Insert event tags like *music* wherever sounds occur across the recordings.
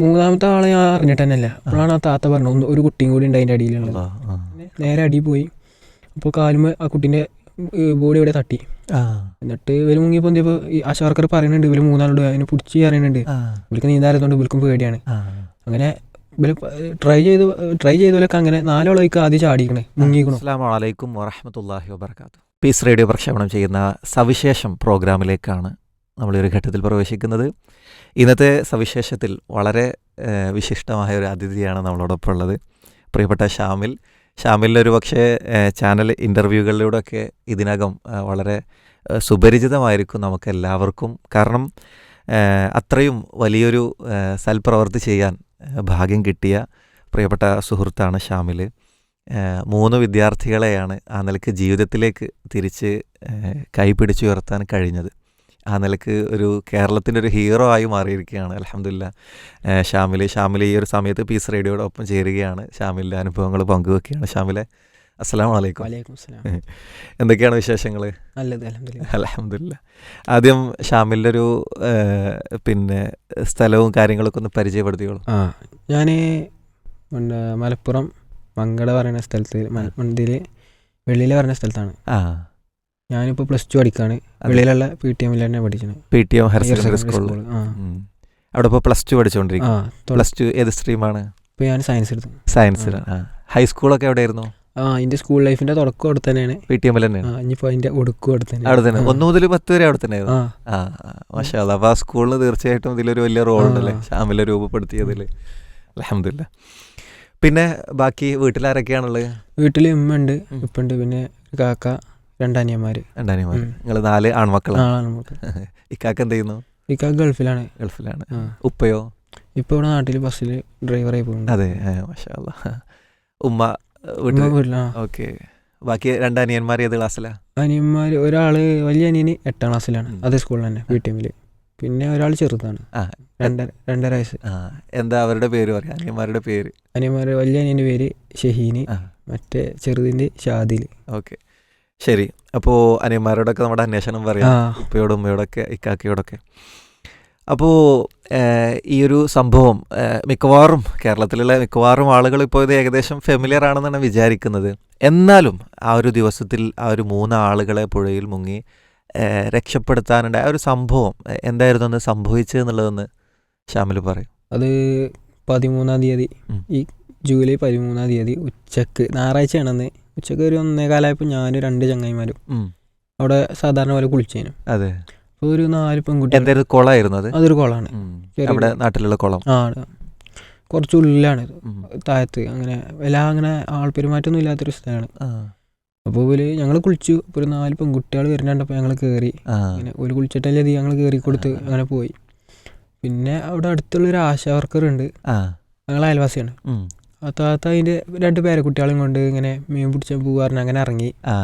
മൂന്നാമത്തെ ആളെ ഞാൻ അറിഞ്ഞിട്ട് തന്നെയല്ല അപ്പോഴാണ് ആ താത്ത പറഞ്ഞു ഒന്ന് ഒരു കുട്ടിയും കൂടി ഉണ്ട് അതിന്റെ അടിയിലുള്ളത്. നേരെ അടി പോയി. അപ്പോൾ കാലുമ ആ കുട്ടീന്റെ ബോഡി ഇവിടെ തട്ടി. എന്നിട്ട് ഇവർ മുങ്ങി പൊന്തിയപ്പോൾ ഈ ആശാവർക്കർ പറയുന്നുണ്ട് ഇവർ മൂന്നാളോട് അതിനെ പിടിച്ച് അറിയുന്നുണ്ട് ആ, ഇവർക്ക് നീന്താരത്തോണ്ട് ഇവർക്കും പേടിയാണ്. അങ്ങനെ ട്രൈ ചെയ്ത് ട്രൈ ചെയ്തവരൊക്കെ അങ്ങനെ നാലോളേക്ക് ആദ്യം ചാടിക്കണേ മുങ്ങിക്കണു. അസ്സലാമു അലൈക്കും വറഹമത്തല്ലാഹി വബർക്കാത്തു പീസ് റേഡിയോ പ്രക്ഷേപണം ചെയ്യുന്ന സവിശേഷം പ്രോഗ്രാമിലേക്കാണ് നമ്മളൊരു ഘട്ടത്തിൽ പ്രവേശിക്കുന്നത്. ഇന്നത്തെ സവിശേഷത്തിൽ വളരെ വിശിഷ്ടമായ ഒരു അതിഥിയാണ് നമ്മളോടൊപ്പം ഉള്ളത് പ്രിയപ്പെട്ട ഷാമിൽ. ഷാമിലിന്റെ ഒരു പക്ഷേ ചാനൽ ഇന്റർവ്യൂകളിലൂടെയൊക്കെ ഇതിനകം വളരെ സുപരിചിതമായിരിക്കും നമുക്ക് എല്ലാവർക്കും കാരണം അത്രയും വലിയൊരു സൽപ്രവർത്തി ചെയ്യാൻ ഭാഗ്യം കിട്ടിയ പ്രിയപ്പെട്ട സുഹൃത്താണ് ഷാമിൽ മൂന്ന് വിദ്യാർത്ഥികളെയാണ് ആ നിലയ്ക്ക് ജീവിതത്തിലേക്ക് തിരിച്ച് കൈപിടിച്ചുയർത്താൻ കഴിഞ്ഞത്. ആ നിലയ്ക്ക് ഒരു കേരളത്തിന്റെ ഒരു ഹീറോ ആയി മാറിയിരിക്കുകയാണ്. അലഹമില്ല ഷാമിൽ ഷാമിൽ ഈ ഒരു സമയത്ത് പീസ് റേഡിയോടെ ഒപ്പം ചേരുകയാണ്. ഷാമിലിന്റെ അനുഭവങ്ങൾ പങ്കുവെക്കുകയാണ്. ഷാമിലെ അസ്സാം വലൈക്കും *laughs* എന്തൊക്കെയാണ് വിശേഷങ്ങൾ നല്ലത് അലഹമില്ല ആദ്യം ഷാമിലിന്റെ ഒരു പിന്നെ സ്ഥലവും കാര്യങ്ങളൊക്കെ ഒന്ന് പരിചയപ്പെടുത്തിയോളൂ ആ ഞാൻ മലപ്പുറം മങ്കട പറയുന്ന സ്ഥലത്ത് മന്തിൽ വെള്ളിയിൽ പറയുന്ന സ്ഥലത്താണ്. ആ. ഞാനിപ്പോൾ പ്ലസ് ടു പഠിക്കുകയാണ് വെളിയിലുള്ള പി ടി എമ്മിൽ തന്നെ പഠിക്കുന്നത് P T M higher secondary സ്കൂളിൽ അവിടെ ഇപ്പോൾ പ്ലസ് ടു പഠിച്ചുകൊണ്ടിരിക്കും പ്ലസ് ടു ഏത് സ്ട്രീമാണ് ഇപ്പോൾ ഞാൻ സയൻസ് എടുത്തു. സയൻസിലാണ് ആ. ഹൈസ്കൂളൊക്കെ എവിടെയായിരുന്നു? ആ എന്റെ സ്കൂൾ ലൈഫിന്റെ തുടക്കം അവിടെ തന്നെയാണ്. പി ടി എമ്മിൽ തന്നെ ഇനിയിപ്പോൾ അതിന്റെ ഒടുക്കും അവിടെ തന്നെ അവിടെ തന്നെ. ഒന്ന് മുതൽ പത്ത് വരെ അവിടെ തന്നെ ആ. പക്ഷേ അല്ലാ അപ്പോൾ ആ സ്കൂളിന് തീർച്ചയായിട്ടും ഇതിലൊരു വലിയ റോൾ ഉണ്ടല്ലേ. ഷാമിലെ രൂപപ്പെടുത്തിയതിൽ അലഹമില്ല പിന്നെ ബാക്കി വീട്ടിലാരൊക്കെയാണുള്ളത് വീട്ടിൽ ഉമ്മ ഉണ്ട് ഉപ്പുണ്ട് ഉണ്ട് പിന്നെ കാക്ക രണ്ടനിയന്മാർ രണ്ടാനിയന്മാര്. നിങ്ങൾ നാല് ആൺമക്കളാണ് *laughs* ഇക്കാക്ക് എന്ത് ചെയ്യുന്നു? ഇക്കാക്ക് ഗൾഫിലാണ്. ഗൾഫിലാണ്. ഉപ്പയോ? ഇപ്പോൾ ഇവിടെ നാട്ടിൽ ബസ്സിൽ ഡ്രൈവറായി പോകുന്നുണ്ട് അതെ. മാഷാ ഉമ്മ വീട്ടില? ഓക്കെ. ബാക്കി രണ്ട് അനിയന്മാർ ഏത് ക്ലാസ്സിലാ? അനിയന്മാർ ഒരാൾ വലിയ അനിയന് എട്ടാം ക്ലാസ്സിലാണ്. അതേ സ്കൂളിൽ തന്നെ പി ടി എമ്മിൽ പിന്നെ ഒരാൾ ചെറുതാണ്. രണ്ടര രണ്ടര വയസ്സ്. എന്താ അവരുടെ പേര് പറയാം? അനിയന്മാരുടെ പേര്? അനിയന്മാരുടെ വലിയ അനിയന്റെ പേര് ഷഹീന്. മറ്റേ ചെറുതിന്റെ ഷാദിൽ ഓക്കെ. ശരി. അപ്പോൾ അനിയന്മാരോടൊക്കെ നമ്മുടെ അന്വേഷണം പറയാം. ഉപ്പയോടും ഉമ്മയോടൊക്കെ ഇക്കാക്കയോടൊക്കെ. അപ്പോൾ ഈ ഒരു സംഭവം മിക്കവാറും കേരളത്തിലുള്ള മിക്കവാറും ആളുകൾ ഇപ്പോൾ ഇത് ഏകദേശം ഫെമിലിയർ ആണെന്നാണ് വിചാരിക്കുന്നത്. എന്നാലും ആ ഒരു ദിവസത്തിൽ ആ ഒരു മൂന്ന് ആളുകളെ പുഴയിൽ മുങ്ങി രക്ഷപ്പെടുത്താനുണ്ട് രക്ഷപ്പെടുത്താനുണ്ടായ ആ ഒരു സംഭവം എന്തായിരുന്നു അന്ന് സംഭവിച്ചത് എന്നുള്ളതെന്ന് ഷാമിൽ പറയും. അത് പതിമൂന്നാം തീയതി ഈ ജൂലൈ പതിമൂന്നാം തീയതി ഉച്ചയ്ക്ക് ഞായറാഴ്ചയാണെന്ന് ഉച്ചയ്ക്ക് ഒരു ഒന്നേ ഞാൻ ഞാനും രണ്ട് ചങ്ങായിമാരും അവിടെ സാധാരണ പോലെ കുളിച്ചേനു. അതെ. അപ്പോൾ ഒരു നാല് പെൺകുട്ടി എന്തായിരുന്നു? കുളമായിരുന്നു അത്? അതൊരു കുളമാണ് നമ്മുടെ നാട്ടിലുള്ള കുളം. ആ കുറച്ച് ഉള്ളിലാണ് ഇത്. ഉം, താഴത്ത് അങ്ങനെ എല്ലാം അങ്ങനെ ആൾപ്പെരുമാറ്റമൊന്നും ഇല്ലാത്തൊരു സ്ഥലമാണ്. അപ്പോൾ ഇവർ ഞങ്ങൾ കുളിച്ചു. അപ്പോൾ ഒരു നാല് പെൺകുട്ടികൾ വരുന്നുണ്ടപ്പോൾ ഞങ്ങൾ കയറി അങ്ങനെ ഒരു കുളിച്ചിട്ടല്ലേ ഇത് ഞങ്ങൾ കയറി കൊടുത്ത് അങ്ങനെ പോയി. പിന്നെ അവിടെ അടുത്തുള്ളൊരു ആശാ വർക്കർ ഉണ്ട് ഞങ്ങൾ അയൽവാസിയാണ്. ആ താത്ത അതിന്റെ രണ്ട് പേരക്കുട്ടികളെയും കൊണ്ട് ഇങ്ങനെ മീൻ പിടിച്ചാൽ പോകാറിന് അങ്ങനെ ഇറങ്ങി. ആ,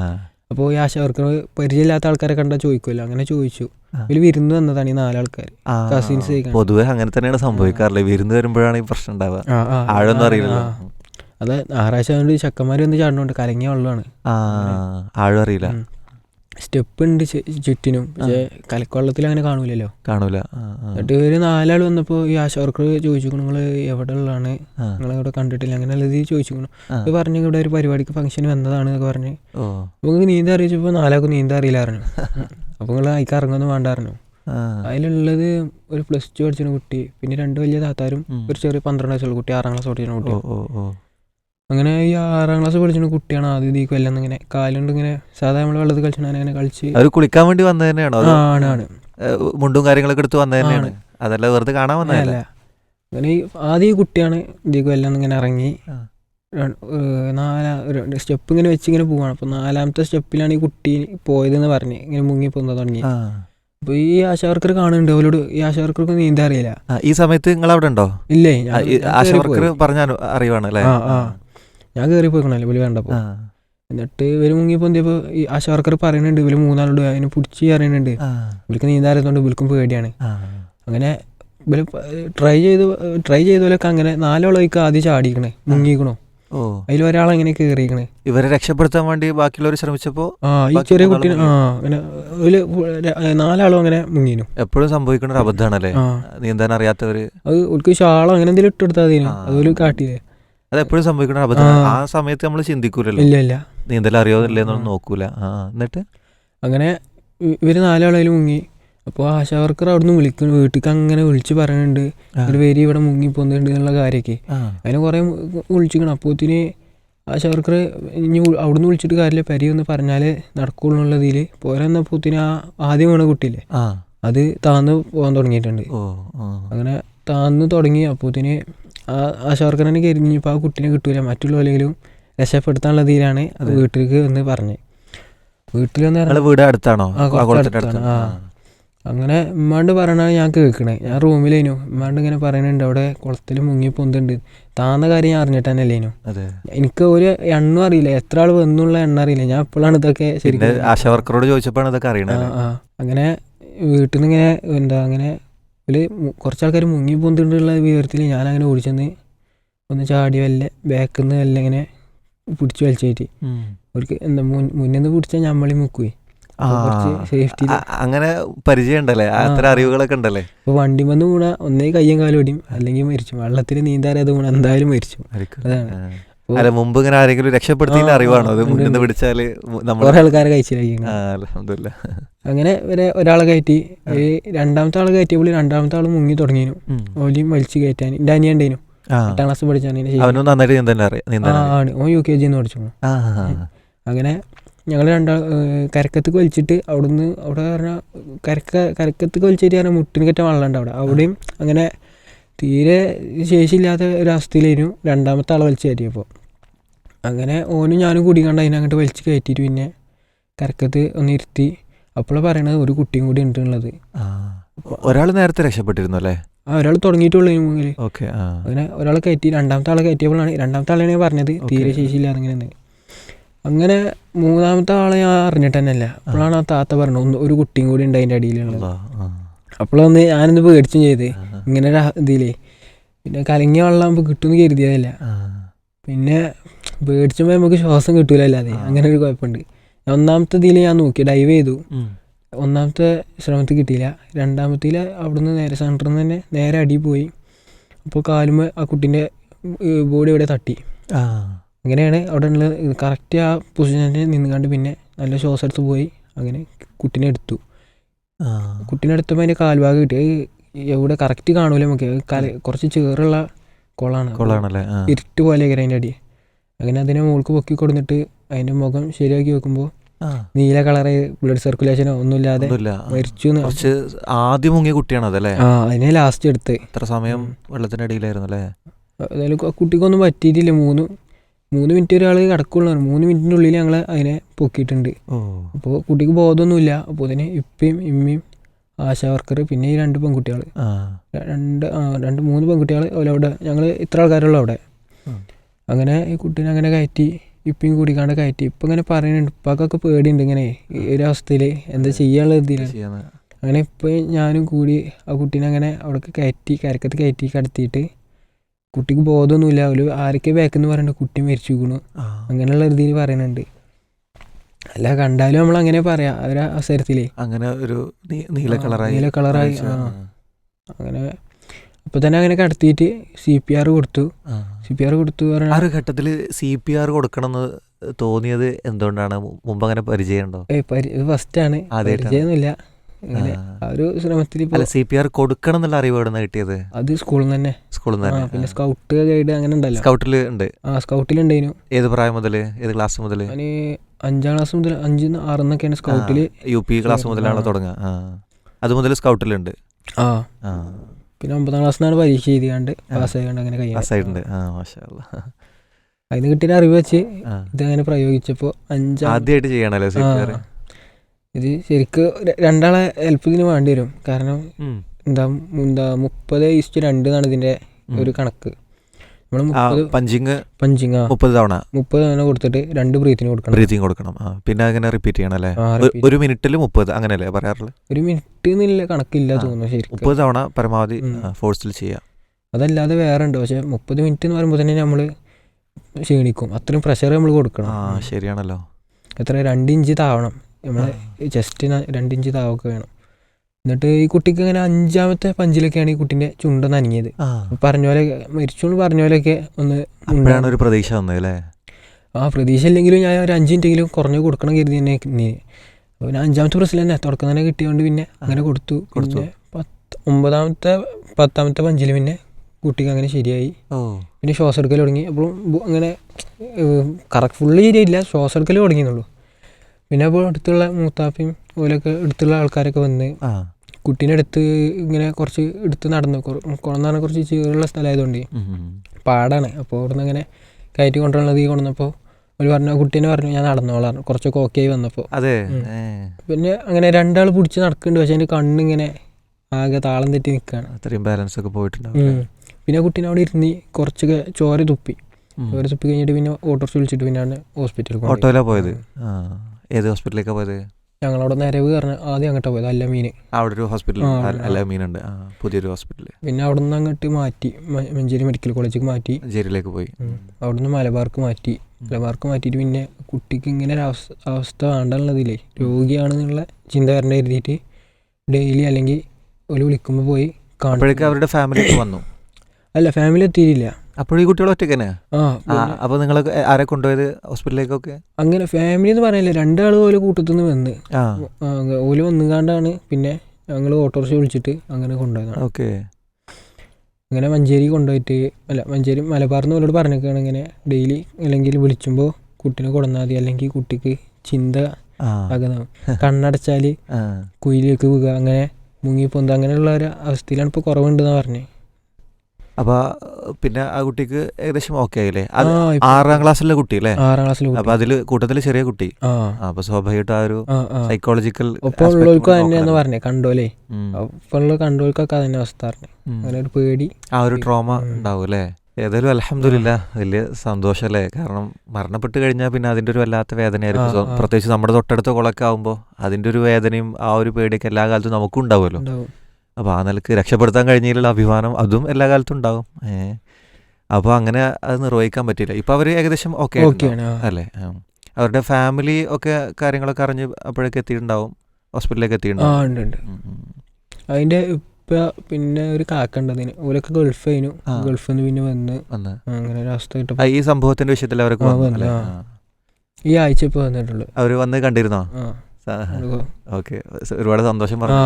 അപ്പോൾ ഈ ആശാവർക്ക് പരിചയമില്ലാത്ത ആൾക്കാരെ കണ്ടാൽ ചോദിക്കുമല്ലോ അങ്ങനെ ചോദിച്ചു. ഇതിൽ വിരുന്ന് വന്നതാണ് ഈ നാലാൾക്കാർ കസിൻസ്. പൊതുവെ അങ്ങനെ തന്നെയാണ് സംഭവിക്കാറില്ല വിരുന്ന് വരുമ്പോഴാണ് ഈ പ്രശ്നം ഉണ്ടാവുക. അറിയില്ല ആഴൊന്നും അത് ഞായറാഴ്ച ചെക്കന്മാർ വന്ന് ചാടുന്നുണ്ട് കലങ്ങിയ വെള്ളമാണ്. ആഴം അറിയില്ല. സ്റ്റെപ്പ് ഉണ്ട് ചുറ്റിനും. പക്ഷേ കലക്കവെള്ളത്തിൽ അങ്ങനെ കാണൂലല്ലോ. കാണൂല. എന്നിട്ട് ഒരു നാലാൾ വന്നപ്പോ ഈ ആശാവർക്ക് ചോദിച്ചു നിങ്ങൾ എവിടെ ഉള്ളതാണ് നിങ്ങളെ നിങ്ങൾ ഇവിടെ കണ്ടിട്ടില്ല. അങ്ങനെ ഉള്ളത് ചോദിച്ചു. അപ്പോൾ പറഞ്ഞു ഇവിടെ ഒരു പരിപാടിക്ക് ഫംഗ്ഷൻ വന്നതാണ് എന്നൊക്കെ പറഞ്ഞ്. നമുക്ക് നീന്താ അറിയിച്ചപ്പോൾ നാലാൾക്ക് നീന്താ അറിയില്ല പറഞ്ഞു. അപ്പോൾ നിങ്ങൾ അയക്ക് ഇറങ്ങുമെന്ന് വേണ്ട പറഞ്ഞു. ആ, അതിലുള്ളത് ഒരു പ്ലസ് ടു പഠിച്ചിരുന്ന കുട്ടി പിന്നെ രണ്ട് വലിയ താത്താരും ഒരു ചെറിയ പന്ത്രണ്ട് വയസ്സുള്ള കുട്ടി ആറാം ക്ലാസ് പഠിച്ചിരുന്ന കുട്ടി അങ്ങനെ ഈ ആറാം ക്ലാസ് പഠിച്ചിരുന്ന കുട്ടിയാണ് ആദ്യം ഈ കൊല്ലം ഇങ്ങനെ കാലുകൊണ്ട് ഇങ്ങനെ സാധാ നമ്മൾ വെള്ളത്തിൽ കളിച്ചു അങ്ങനെ കളിച്ച്. അവർ കുളിക്കാൻ വേണ്ടി വന്നത് തന്നെയാണോ? ആണ് ആണ്. മുണ്ടും കാര്യങ്ങളൊക്കെ എടുത്ത് വന്നത് തന്നെയാണ്? അതല്ല വെറുതെ കാണാൻ വന്നതല്ല അങ്ങനെ ഈ ആദ്യം ഈ കുട്ടിയാണ് ഈ കൊല്ലം ഇങ്ങനെ ഇറങ്ങി. നാലാ സ്റ്റെപ്പ് ഇങ്ങനെ വെച്ച് ഇങ്ങനെ പോവാണ്. അപ്പോൾ നാലാമത്തെ സ്റ്റെപ്പിലാണ് ഈ കുട്ടി പോയതെന്ന് പറഞ്ഞ് ഇങ്ങനെ മുങ്ങി പോകുന്നത് തുടങ്ങി. അപ്പൊ ഈ ആശാവർക്കർ കാണുന്നുണ്ട്. അവരോട് ഈ ആശാവർക്കർക്ക് നീന്താൻ അറിയില്ല. ഈ സമയത്ത് നിങ്ങൾ അവിടെ ഉണ്ടോ? ഇല്ലേ ആശാവർക്കർ. പറഞ്ഞ അറിവാണ് അല്ലേ. ഞാൻ കയറി പോയിക്കണല്ലോ ഇവർ വേണ്ടപ്പോ എന്നിട്ട് ഇവർ മുങ്ങി പൊന്തിയപ്പോൾ ഈ ആശാവർക്കർ പറയുന്നുണ്ട് ഇവർ മൂന്നാളുണ്ട് അതിനെ പിടിച്ച് അറിയുന്നുണ്ട് ആ, ഇവർക്ക് നീന്താൻ ഇവർക്കും പേടിയാണ്. അങ്ങനെ ഇവർ ട്രൈ ചെയ്ത് ട്രൈ ചെയ്തവരൊക്കെ അങ്ങനെ നാലോളൊക്കെ ആദ്യം ചാടിക്കണേ മുങ്ങിക്കണോ. അതിൽ ഒരാളെങ്ങനെ കയറിക്കണ് ഇവരെ രക്ഷപ്പെടുത്താൻ വേണ്ടി ബാക്കിയുള്ളവർ ശ്രമിച്ചപ്പോ ആ ഈ ചെറിയ കുട്ടി ആ അങ്ങനെ ഒരു നാലാളും അങ്ങനെ മുങ്ങിനു. എപ്പോഴും സംഭവിക്കുന്ന ഒരു അബദ്ധമാണല്ലേ? നീന്താൻ അറിയാത്തവര് അത് ഷാളോ അങ്ങനെ എന്തെങ്കിലും ഇട്ടെടുത്താൽ അതൊരു കാട്ടിയില്ലേ അത് എപ്പോഴും സംഭവിക്കുന്ന ആ. സമയത്ത് നമ്മൾ ചിന്തിക്കൂലല്ലോ. ഇല്ല ഇല്ല. നീന്തൽ അറിയോ ഇല്ലെന്നൊന്നും. നോക്കൂല. ആ എന്നിട്ട്? അങ്ങനെ ഇവർ നാലാളതിൽ മുങ്ങി. അപ്പോൾ ആശാ വർക്കർ അവിടുന്ന് വിളിക്കുന്നു വീട്ടിൽ അങ്ങനെ വിളിച്ച് പറയുന്നുണ്ട്. ഒരു പേര് ഇവിടെ മുങ്ങി പോകുന്നുണ്ട് എന്നുള്ള കാര്യമൊക്കെ. അങ്ങനെ കുറേ വിളിച്ചിരിക്കണം അപ്പോത്തിന് ആശാ വർക്കർ ഇനി അവിടുന്ന് വിളിച്ചിട്ട് കാര്യമില്ല. പരി ഒന്ന് പറഞ്ഞാലേ നടക്കുള്ളൂ എന്നുള്ളതിൽ പോരെന്നപ്പോത്തിന് ആ ആദ്യം വീണ കുട്ടിയില്ലേ? അത് താന്ന് പോകാൻ തുടങ്ങിയിട്ടുണ്ട്. അങ്ങനെ താന്ന് തുടങ്ങി. അപ്പോത്തിന് ആ ആശാ വർക്കർ ഇപ്പോൾ ആ കുട്ടീനെ കിട്ടൂല. മറ്റുള്ളവരെങ്കിലും രക്ഷപ്പെടുത്താനുള്ള തീരാണ് അത് വീട്ടിലേക്ക് എന്ന് പറഞ്ഞ് വീട്ടിൽ വന്ന് വീട് അടുത്താണോ? അടുത്താണ്. ആ. അങ്ങനെ ഉമ്മാണ്ട് പറയണ ഞാൻ കേൾക്കണേ. ഞാൻ റൂമിലേനു ഉമ്മാണ്ട് ഇങ്ങനെ പറയണുണ്ട്. അവിടെ കുളത്തിൽ മുങ്ങി പൊന്തുണ്ട്. താന്ന കാര്യം ഞാൻ അറിഞ്ഞിട്ട് തന്നെ അല്ലേനു എനിക്ക് ഒരു എണ്ണം അറിയില്ല. എത്ര ആൾ വന്നുള്ള എണ്ണ അറിയില്ല. ഞാൻ എപ്പോഴാണ് ഇതൊക്കെ ശരി ശരിക്കും ആശാ വർക്കറോട് ചോദിച്ചപ്പോഴാണ് ഇതൊക്കെ അറിയണത്. ആ. അങ്ങനെ വീട്ടിൽ നിന്ന് ഇങ്ങനെ എന്താ അങ്ങനെ ഒരു കുറച്ച് ആൾക്കാർ മുങ്ങി പൊന്തിട്ടുള്ള വിവരത്തിൽ ഞാനങ്ങനെ അങ്ങനെ ഓടിച്ചെന്ന് ഒന്ന് ചാടി വല്ല ബാക്കിൽ നിന്ന് വല്ല ഇങ്ങനെ പിടിച്ച് വലിച്ചേറ്റി അവർക്ക് എന്താ മുന്നിൽ നിന്ന് പിടിച്ചാൽ ഞമ്മളി മുക്കുവേ. സേഫ്റ്റി അങ്ങനെ പരിചയം ഉണ്ടല്ലേ അത്ര. അറിവുകളൊക്കെ ഉണ്ടല്ലേ? ഇപ്പൊ വണ്ടി വന്ന് വീണ ഒന്നേ കയ്യും കാലും ഓടിയും അല്ലെങ്കിൽ മരിച്ചു. വെള്ളത്തിൽ നീന്താറിയാതെ വീണ എന്തായാലും മരിച്ചു. അതാണ്. അല്ല മുമ്പ് ഇങ്ങനെ ആരെങ്കിലും രക്ഷപ്പെടുത്തി അറിവാണോ അത് മുന്നിൽ നിന്ന് പിടിച്ചാൽ കുറേ ആൾക്കാരെ അലഹമില്ല *laughs* അങ്ങനെ വരെ ഒരാളെ കയറ്റി രണ്ടാമത്തെ ആളെ കയറ്റിയപ്പോൾ രണ്ടാമത്തെ ആൾ മുങ്ങി തുടങ്ങിനു ഓലിയും വലിച്ച് കയറ്റാൻ ഉണ്ടായിരുന്നു എട്ടാം ക്ലാസ് പഠിച്ചാണ് ഓൻ യു കെ ജിന്ന് പഠിച്ചു. അങ്ങനെ ഞങ്ങൾ രണ്ടാൾ കരക്കത്തേക്ക് വലിച്ചിട്ട് അവിടുന്ന് അവിടെ പറഞ്ഞാൽ കരക്ക കരക്കത്തേക്ക് വലിച്ചിട്ട് പറഞ്ഞാൽ മുട്ടിന് കെറ്റ വെള്ളമുണ്ട് അവിടെ. അവിടെയും അങ്ങനെ തീരെ ശേഷിയില്ലാത്ത ഒരു അവസ്ഥയിലായിരുന്നു രണ്ടാമത്തെ ആളെ വലിച്ചു കയറ്റിയപ്പോൾ അങ്ങനെ ഓനും ഞാനും കൂടി കണ്ട് അതിനങ്ങോട്ട് വലിച്ച് കയറ്റിയിട്ട് പിന്നെ കരക്കത്ത് ഒന്ന് ഇരുത്തി. അപ്പോഴാണ് പറയണത് ഒരു കുട്ടിയും കൂടി ഉണ്ടെന്നുള്ളത്. ഒരാൾ നേരത്തെ രക്ഷപ്പെട്ടിരുന്നു അല്ലേ? ആ ഒരാൾ തുടങ്ങിയിട്ടുള്ളൂ മുന്നിൽ ഓക്കെ അങ്ങനെ ഒരാൾ കയറ്റി രണ്ടാമത്തെ ആളെ കയറ്റിയപ്പോഴാണ് രണ്ടാമത്തെ ആളെയാണ് ഞാൻ പറഞ്ഞത് തീരെ ശേഷിയില്ല ഇങ്ങനെ അങ്ങനെ മൂന്നാമത്തെ ആളെ ഞാൻ അറിഞ്ഞിട്ട് തന്നെ അല്ല അപ്പോഴാണ് ആ താത്ത പറഞ്ഞത് ഒന്ന് ഒരു കുട്ടിയും കൂടി ഉണ്ട് അതിന്റെ അടിയിലുള്ളത്. അപ്പോഴൊന്ന് ഞാനൊന്ന് പേടിച്ചും ചെയ്ത്. ഇങ്ങനെ ഒരു ഇതിലേ പിന്നെ കലങ്ങിയ വെള്ളം ആകുമ്പോൾ കിട്ടുമെന്ന് കരുതിയതല്ല. പിന്നെ പേടിച്ചുമ്പോൾ നമുക്ക് ശ്വാസം കിട്ടൂല അല്ലാതെ. അങ്ങനെ ഒരു കുഴപ്പമുണ്ട്. ഒന്നാമത്തെ ഇതിൽ ഞാൻ നോക്കി ഡൈവ് ചെയ്തു. ഒന്നാമത്തെ ശ്രമത്തിൽ കിട്ടിയില്ല. രണ്ടാമത്തിൽ അവിടുന്ന് നേരെ സെന്ററിൽ നിന്ന് തന്നെ നേരെ അടി പോയി. അപ്പോൾ കാലും ആ കുട്ടീന്റെ ബോഡി ഇവിടെ തട്ടി. അങ്ങനെയാണ് അവിടെ ഉള്ള കറക്റ്റ് ആ പൊസിഷനിൽ നിന്നുകൊണ്ട് പിന്നെ നല്ല ശ്വാസം എടുത്ത് പോയി. അങ്ങനെ കുട്ടീനെ എടുത്തു. കുട്ടീനെ എടുത്തപ്പോൾ അതിന്റെ കാൽഭാഗം കിട്ടി. എവിടെ കറക്റ്റ് കാണൂല നമുക്ക്. കുറച്ച് ചേറുള്ള കുളമാണ്. ഇരുട്ട് പോലെ അതിന്റെ അടി. അങ്ങനെ അതിനെ മുകൾക്ക് പൊക്കി കൊടുത്തിട്ട് അതിന്റെ മുഖം ശരിയാക്കി വെക്കുമ്പോൾ. നീല കളറ് ബ്ലഡ് സർക്കുലേഷനോ ഒന്നുമില്ലാതെ ഒന്നുമില്ല. മരിച്ചു ആദ്യം മുങ്ങിയ കുട്ടിയാണ് അതല്ലേ ആ അതിനെ ലാസ്റ്റ് എടുത്ത്. ഇത്ര സമയം വെള്ളത്തിന്റെ അടിയിലായിരുന്നു അല്ലേ? അതായത് കുട്ടിക്കൊന്നും പറ്റിയിട്ടില്ല. മൂന്ന് മൂന്ന് മിനിറ്റ് ഒരാൾ കിടക്കുള്ളൂ. മൂന്ന് മിനിറ്റിന്റെ ഉള്ളിൽ ഞങ്ങൾ അതിനെ പൊക്കിയിട്ടുണ്ട്. അപ്പോൾ കുട്ടിക്ക് ബോധമൊന്നുമില്ല. അപ്പോൾ അതിന് ഇപ്പയും ഇമ്മയും ആശാ വർക്കർ പിന്നെ ഈ രണ്ട് പെൺകുട്ടികൾ രണ്ട് രണ്ട് മൂന്ന് പെൺകുട്ടികൾ അവിടെ ഞങ്ങൾ ഇത്ര ആൾക്കാരുള്ള അവിടെ. അങ്ങനെ ഈ കുട്ടീനെ അങ്ങനെ കയറ്റി ഇപ്പയും കൂടിക്കാണ്ട് കയറ്റി. ഇപ്പം ഇങ്ങനെ പറയുന്നുണ്ട് ഇപ്പൊക്കെ പേടിയുണ്ട് ഇങ്ങനെ. ഈ ഒരു അവസ്ഥയിൽ എന്താ ചെയ്യാനുള്ള ഇതിലാണ് അങ്ങനെ ഇപ്പം ഞാനും കൂടി ആ കുട്ടീനെ അങ്ങനെ അവിടെ കയറ്റി കരക്കത്ത് കയറ്റി കടത്തിയിട്ട് കുട്ടിക്ക് ബോധമൊന്നുമില്ല. ഒരു ആരൊക്കെ ബാക്കെന്ന് പറയുന്നുണ്ട് കുട്ടി മരിച്ചു വീണു. അങ്ങനെയുള്ള രീതിയിൽ പറയുന്നുണ്ട് അല്ല കണ്ടാലും നമ്മൾ അങ്ങനെ പറയാം. അവരെ ഒരു അവസരത്തിലേ. അങ്ങനെ ഒരു നീല കളറായി നീല കളറായി, അങ്ങനെ അപ്പോൾ തന്നെ അങ്ങനെ കടത്തിയിട്ട് സി പി ആർ കൊടുത്തു. സി പി ആർ കൊടുത്തു ആ ഒരു ഘട്ടത്തിൽ സി പി ആർ കൊടുക്കണമെന്ന് തോന്നിയത് എന്തുകൊണ്ടാണ്? മുമ്പ് അങ്ങനെ പരിചയമുണ്ടോ? ഫസ്റ്റാണ്. പരിചയമൊന്നുമില്ല. ഇങ്ങനെ ആ. ആ ഒരു ശ്രമത്തിൽ സി പി ആർ കൊടുക്കണം എന്നുള്ള അറിവ് എവിടെ നിന്ന് കിട്ടിയത്? അത് സ്കൂളിൽ നിന്ന് തന്നെ. സ്കൂളിൽ നിന്ന് തന്നെ. പിന്നെ സ്കൗട്ട് ഗൈഡ് അങ്ങനെ ഉണ്ടല്ലോ. സ്കൗട്ടിൽ ഉണ്ട്. ആ സ്കൗട്ടിൽ ഉണ്ടായിരുന്നു. ഏത് പ്രായം മുതൽ ഏത് ക്ലാസ് മുതൽ ഞാൻ അഞ്ചാം ക്ലാസ് മുതൽ അഞ്ചിൽ അഞ്ചിന്ന് ആറെന്നൊക്കെയാണ് സ്കൗട്ടിൽ യു പി ക്ലാസ് മുതലാണ്. തുടങ്ങുക. ആ. അത് മുതൽ സ്കൗട്ടിലുണ്ട് ആ. ആ. പിന്നെ ഒമ്പതാം ക്ലാസ് നിന്നാണ് പരീക്ഷ എഴുതിയാണ്ട് ആ. പാസ്സായിക്കാണ്ട് അങ്ങനെ പാസ്സായിട്ടുണ്ട് ആ മാഷാ. അതിന് കിട്ടിയ അറിവ് വെച്ച് ഇതങ്ങനെ പ്രയോഗിച്ചപ്പോൾ അഞ്ചാം ആദ്യമായിട്ട് ചെയ്യണല്ലേ. ഇത് ശരിക്ക് രണ്ടാളെ ഹെൽപ്പ് ഇതിന് വേണ്ടി വരും. കാരണം എന്താ എന്താ മുപ്പത് ഈസ്റ്റ് രണ്ട് എന്നാണ് ഇതിന്റെ ഒരു കണക്ക്. നമ്മൾ പഞ്ചിങ് പഞ്ചിങ് മുപ്പത് തവണ. മുപ്പത് തവണ കൊടുത്തിട്ട് രണ്ട് ബ്രീത്തിന് കൊടുക്കണം. ബ്രീത്തിങ് കൊടുക്കണം. പിന്നെ അങ്ങനെ റിപ്പീറ്റ് ചെയ്യണം അല്ലേ? ഒരു- മിനിറ്റിൽ മുപ്പത് അങ്ങനെയല്ലേ പറയാറുള്ളത് ഒരു മിനിറ്റ് എന്നുള്ള കണക്കില്ല തോന്നുന്നു ശരിക്കും. മുപ്പത് തവണ പരമാവധി. ഫോഴ്സിൽ ചെയ്യാം. അതല്ലാതെ വേറെ ഉണ്ട്. പക്ഷെ മുപ്പത് മിനിറ്റ് എന്ന് പറയുമ്പോൾ തന്നെ നമ്മൾ ക്ഷീണിക്കും. അത്രയും പ്രഷർ നമ്മൾ കൊടുക്കണം. ആ ശരിയാണല്ലോ. എത്ര? രണ്ട് ഇഞ്ച് താവണം. നമ്മളെ ചെസ്റ്റിന് രണ്ട് ഇഞ്ച് താവൊക്കെ വേണം. എന്നിട്ട് ഈ കുട്ടിക്ക് ഇങ്ങനെ അഞ്ചാമത്തെ പഞ്ചിലൊക്കെയാണ് ഈ കുട്ടിന്റെ ചുണ്ട നനങ്ങിയത് ആ. പറഞ്ഞ പോലെ മരിച്ചോണ്ട് പറഞ്ഞ പോലെയൊക്കെ ഒന്ന് അപ്പോഴാണ് ഒരു പ്രതീക്ഷ വന്നത് അല്ലേ? ആ പ്രതീക്ഷ ഇല്ലെങ്കിലും ഞാൻ ഒരു അഞ്ച് മിനിറ്റെങ്കിലും കുറഞ്ഞ് കൊടുക്കണം കരുതി തന്നെ പിന്നെ അഞ്ചാമത്തെ പ്രശ്നം തന്നെ. തുടക്കം തന്നെ കിട്ടിയതുകൊണ്ട് പിന്നെ അങ്ങനെ കൊടുത്തു. കൊടുത്തു. പത്ത് ഒമ്പതാമത്തെ പത്താമത്തെ പഞ്ചിൽ പിന്നെ കുട്ടിക്ക് അങ്ങനെ ശരിയായി. ഓ. പിന്നെ ശ്വാസം എടുക്കൽ തുടങ്ങി അപ്പോൾ അങ്ങനെ കറക്റ്റ് ഫുള്ള് ശരിയായില്ല ശ്വാസം എടുക്കൽ തുടങ്ങിയെന്നുള്ളൂ പിന്നെ അപ്പോൾ അടുത്തുള്ള മൂത്താപ്പയും ഓലൊക്കെ അടുത്തുള്ള ആൾക്കാരൊക്കെ വന്ന് കുട്ടീനെ അടുത്ത് ഇങ്ങനെ കുറച്ച് എടുത്ത് നടന്നു. കൊണ്ടാണ് കുറച്ച് ചീറുള്ള സ്ഥലമായതുകൊണ്ട്. പാടാണ്. അപ്പോൾ അവിടുന്ന് ഇങ്ങനെ കയറ്റി കൊണ്ടുവന്നത് ഈ കൊണ്ടുവന്നപ്പോൾ അവർ പറഞ്ഞു കുട്ടീനെ പറഞ്ഞു ഞാൻ നടന്നോളാം. കുറച്ചൊക്കെ ഓക്കെ ആയി വന്നപ്പോൾ അതെ. പിന്നെ അങ്ങനെ രണ്ടാൾ പിടിച്ച് നടക്കുന്നുണ്ട്. പക്ഷെ എന്റെ കണ്ണിങ്ങനെ ആകെ താളം തെറ്റി നിൽക്കുകയാണ് അത്രയും ബാലൻസ് ഒക്കെ പോയിട്ടുണ്ടാവും പിന്നെ കുട്ടീനെ അവിടെ ഇരുന്ന് കുറച്ചൊക്കെ ചോര തുപ്പി. ചോര തുപ്പി കഴിഞ്ഞിട്ട് പിന്നെ ഓട്ടോറിച്ച് വിളിച്ചിട്ട് പിന്നെ ഹോസ്പിറ്റലിൽ ഓട്ടോയിലാണ് ഓട്ടോയിലാ പോയത്? ഏത് ഹോസ്പിറ്റലിലേക്കാ പോയത്? ഞങ്ങളവിടെ നിരവ് പറഞ്ഞ ആദ്യം അങ്ങോട്ട് പോയത് അല്ല മീൻ അവിടെ ഒരു ഹോസ്പിറ്റൽ അല്ല മീനുണ്ട് ഉണ്ട് പുതിയൊരു ഹോസ്പിറ്റൽ പിന്നെ അവിടെ നിന്ന് അങ്ങോട്ട് മാറ്റി മഞ്ചേരി മെഡിക്കൽ കോളേജിലേക്ക് മാറ്റി. മഞ്ചേരിയിലേക്ക് പോയി. അവിടെ അവിടുന്ന് മലബാർക്ക് മാറ്റി. മലബാർക്ക് മാറ്റിയിട്ട് പിന്നെ കുട്ടിക്ക് ഇങ്ങനെ ഒരു അവസ്ഥ അവസ്ഥ വേണ്ടെന്നുള്ളതിലേ രോഗിയാണെന്നുള്ള ചിന്ത വരേണ്ട കരുതിയിട്ട് ഡെയിലി അല്ലെങ്കിൽ ഒരു വിളിക്കുമ്പോൾ പോയി കാണുമ്പോഴേക്കും കാണും. അവരുടെ ഫാമിലി വന്നു. അല്ല ഫാമിലി എത്തിയില്ല അപ്പോഴും ഈ കുട്ടികൾ ഒറ്റയ്ക്ക് തന്നെ അപ്പൊ നിങ്ങൾ ആരെ കൊണ്ടുപോയത് ഹോസ്പിറ്റലിലേക്കൊക്കെ? അങ്ങനെ ഫാമിലി എന്ന് പറയാനില്ല രണ്ടാൾ ഓല കൂട്ടത്തിൽ നിന്ന് വന്ന് ഓല വന്നുകാണ്ടാണ് പിന്നെ ഞങ്ങൾ ഓട്ടോറിക്ഷ വിളിച്ചിട്ട് അങ്ങനെ കൊണ്ടുപോയത് ഓക്കെ. അങ്ങനെ മഞ്ചേരി കൊണ്ടുപോയിട്ട് അല്ല മഞ്ചേരി മലബാർന്ന് ഓലോട് പറഞ്ഞേക്കാണ് ഇങ്ങനെ ഡെയിലി അല്ലെങ്കിൽ വിളിച്ചുമ്പോൾ കുട്ടീനെ കൊടുന്നാൽ മതി. അല്ലെങ്കിൽ കുട്ടിക്ക് ചിന്ത ആ. അകന്നാവും കണ്ണടച്ചാൽ. കുയിലേക്ക് വീഴുക അങ്ങനെ മുങ്ങിപ്പൊന്ത അങ്ങനെയുള്ള ഒരു അവസ്ഥയിലാണ് ഇപ്പോൾ കുറവുണ്ടെന്നാണ് പറഞ്ഞത് അപ്പൊ പിന്നെ ആ കുട്ടിക്ക് ഏകദേശം ഓക്കെ ആയില്ലേ? അത് ആറാം ക്ലാസ്സിലെ കുട്ടി അല്ലേ? ആറാം ക്ലാസ്സിൽ അപ്പൊ അതിൽ കൂട്ടത്തിൽ ചെറിയ കുട്ടി. അപ്പൊ സ്വാഭാവികമായിട്ട് ആ ഒരു സൈക്കോളജിക്കൽ ഒപ്പം ഉള്ളവർക്കും തന്നെയാന്ന് പറഞ്ഞേ കണ്ടോലേ ഒപ്പം ഉള്ള അവസ്ഥ പറഞ്ഞു. അങ്ങനെ ഒരു പേടി. ആ ഒരു ട്രോമ. ഉണ്ടാവും അല്ലേ? ഏതായാലും അലഹമില്ല വലിയ സന്തോഷമല്ലേ കാരണം മരണപ്പെട്ട് കഴിഞ്ഞാൽ പിന്നെ അതിന്റെ ഒരു വല്ലാത്ത വേദനയായിരിക്കും. പ്രത്യേകിച്ച് നമ്മുടെ തൊട്ടടുത്ത കുളമൊക്കെ ആവുമ്പോ അതിന്റെ ഒരു വേദനയും ആ ഒരു പേടിയൊക്കെ എല്ലാ കാലത്തും നമുക്കും ഉണ്ടാവുമല്ലോ. ഉണ്ടാവും. അപ്പോൾ ആ നിലയ്ക്ക് രക്ഷപ്പെടുത്താൻ കഴിഞ്ഞതിലുള്ള അഭിമാനം അതും എല്ലാ കാലത്തും ഉണ്ടാകും. ഏഹ് അപ്പോൾ അങ്ങനെ അത് നിർവഹിക്കാൻ പറ്റില്ല ഇപ്പോൾ അവർ ഏകദേശം ഓക്കെ. അല്ലേ? അവരുടെ ഫാമിലി ഒക്കെ കാര്യങ്ങളൊക്കെ അറിഞ്ഞ് അപ്പോഴേക്ക് എത്തിയിട്ടുണ്ടാവും ഹോസ്പിറ്റലിലേക്ക് എത്തിയിട്ടുണ്ടാവും. അതിന്റെ ഇപ്പൊ പിന്നെ ഒരു കാക്കണ്ടതിന് ഓലൊക്കെ ഗൾഫ് കഴിഞ്ഞു. ഗൾഫിൽ നിന്ന് പിന്നെ വന്ന് വന്ന്. അങ്ങനെ ഒരു അവസ്ഥ കിട്ടും ഈ സംഭവത്തിന്റെ വിഷയത്തിൽ അവരൊക്കെ. ഈ ആഴ്ച ഇപ്പോൾ വന്നിട്ടുള്ളൂ. അവർ വന്ന് കണ്ടിരുന്നോ? ഓക്കെ. ഒരുപാട് സന്തോഷം പറഞ്ഞു.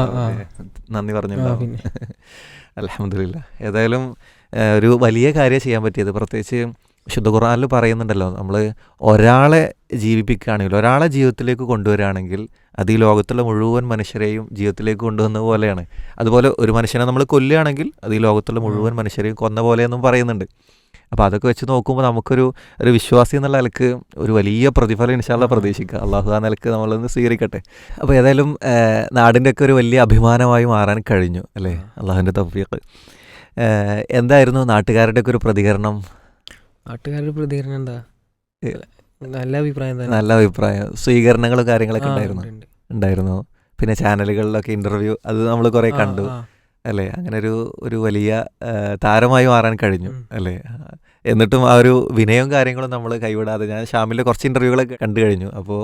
നന്ദി പറഞ്ഞു പറഞ്ഞിട്ടുണ്ടാവും *laughs* അലഹമില്ല ഏതായാലും ഒരു വലിയ കാര്യം ചെയ്യാൻ പറ്റിയത് പ്രത്യേകിച്ച് ശുദ്ധ ഖുർആനിൽ പറയുന്നുണ്ടല്ലോ നമ്മൾ ഒരാളെ ജീവിപ്പിക്കുകയാണെങ്കിൽ ഒരാളെ ജീവിതത്തിലേക്ക് കൊണ്ടുവരികയാണെങ്കിൽ അത് ഈ ലോകത്തുള്ള മുഴുവൻ മനുഷ്യരെയും ജീവിതത്തിലേക്ക് കൊണ്ടുവന്ന പോലെയാണ്. അതുപോലെ ഒരു മനുഷ്യനെ നമ്മൾ കൊല്ലുകയാണെങ്കിൽ അത് ഈ ലോകത്തുള്ള മുഴുവൻ മനുഷ്യരെയും കൊന്ന പോലെയെന്നും പറയുന്നുണ്ട്. അപ്പോൾ അതൊക്കെ വെച്ച് നോക്കുമ്പോൾ നമുക്കൊരു ഒരു വിശ്വാസി എന്നുള്ള നിലയ്ക്ക് ഒരു വലിയ പ്രതിഫലം ഇൻഷാല്ല പ്രതീക്ഷിക്കുക അള്ളാഹു ആ നിലയ്ക്ക് നമ്മളൊന്ന് സ്വീകരിക്കട്ടെ. അപ്പോൾ ഏതായാലും നാടിന്റെ ഒക്കെ ഒരു വലിയ അഭിമാനമായി മാറാൻ കഴിഞ്ഞു അല്ലേ? അള്ളാഹുവിന്റെ തൗഫീഖ്. എന്തായിരുന്നു നാട്ടുകാരുടെയൊക്കെ ഒരു പ്രതികരണം? നാട്ടുകാരുടെ പ്രതികരണം എന്താ? നല്ല അഭിപ്രായം തന്നെ. നല്ല അഭിപ്രായം. സ്വീകരണങ്ങളും കാര്യങ്ങളൊക്കെ ഉണ്ടായിരുന്നു? ഉണ്ട്, ഉണ്ട്. ഉണ്ടായിരുന്നു? പിന്നെ ചാനലുകളിലൊക്കെ ഇന്റർവ്യൂ അത് നമ്മൾ കുറേ കണ്ടു. അല്ലേ? അങ്ങനെ ഒരു ഒരു വലിയ താരമായി മാറാൻ കഴിഞ്ഞു അല്ലേ? എന്നിട്ടും ആ ഒരു വിനയവും കാര്യങ്ങളും നമ്മൾ കൈവിടാതെ ഞാൻ ഷാമിലെ കുറച്ച് ഇന്റർവ്യൂകളൊക്കെ കണ്ടു കഴിഞ്ഞു. അപ്പോൾ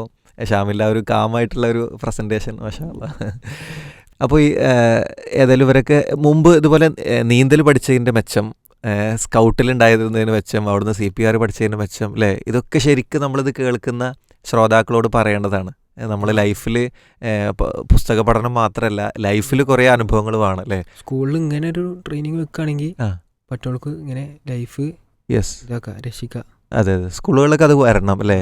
ഷാമിലെ ആ ഒരു കാമായിട്ടുള്ള ഒരു പ്രസന്റേഷൻ മഷാല്ല അപ്പോൾ ഈ ഏതായാലും ഇവരൊക്കെ മുമ്പ് ഇതുപോലെ നീന്തൽ പഠിച്ചതിന്റെ മെച്ചം സ്കൗട്ടിൽ സ്കൗട്ടിലുണ്ടായിരുന്നതിന് മെച്ചം അവിടുന്ന് സി പി ആർ പഠിച്ചതിന് മെച്ചം അല്ലേ? ഇതൊക്കെ ശരിക്കും നമ്മളിത് കേൾക്കുന്ന ശ്രോതാക്കളോട് പറയേണ്ടതാണ്. നമ്മൾ ലൈഫിൽ പുസ്തക പഠനം മാത്രമല്ല ലൈഫിൽ കുറേ അനുഭവങ്ങൾ വേണം അല്ലേ? സ്കൂളിൽ ഇങ്ങനെ ഒരു ട്രെയിനിങ് വെക്കുകയാണെങ്കിൽ. മറ്റവൾക്ക് ഇങ്ങനെ ലൈഫ് യെസ് ഇതാക്കാം രക്ഷിക്കാം. അതെ അതെ. സ്കൂളുകളിലൊക്കെ അത് വരണം അല്ലേ?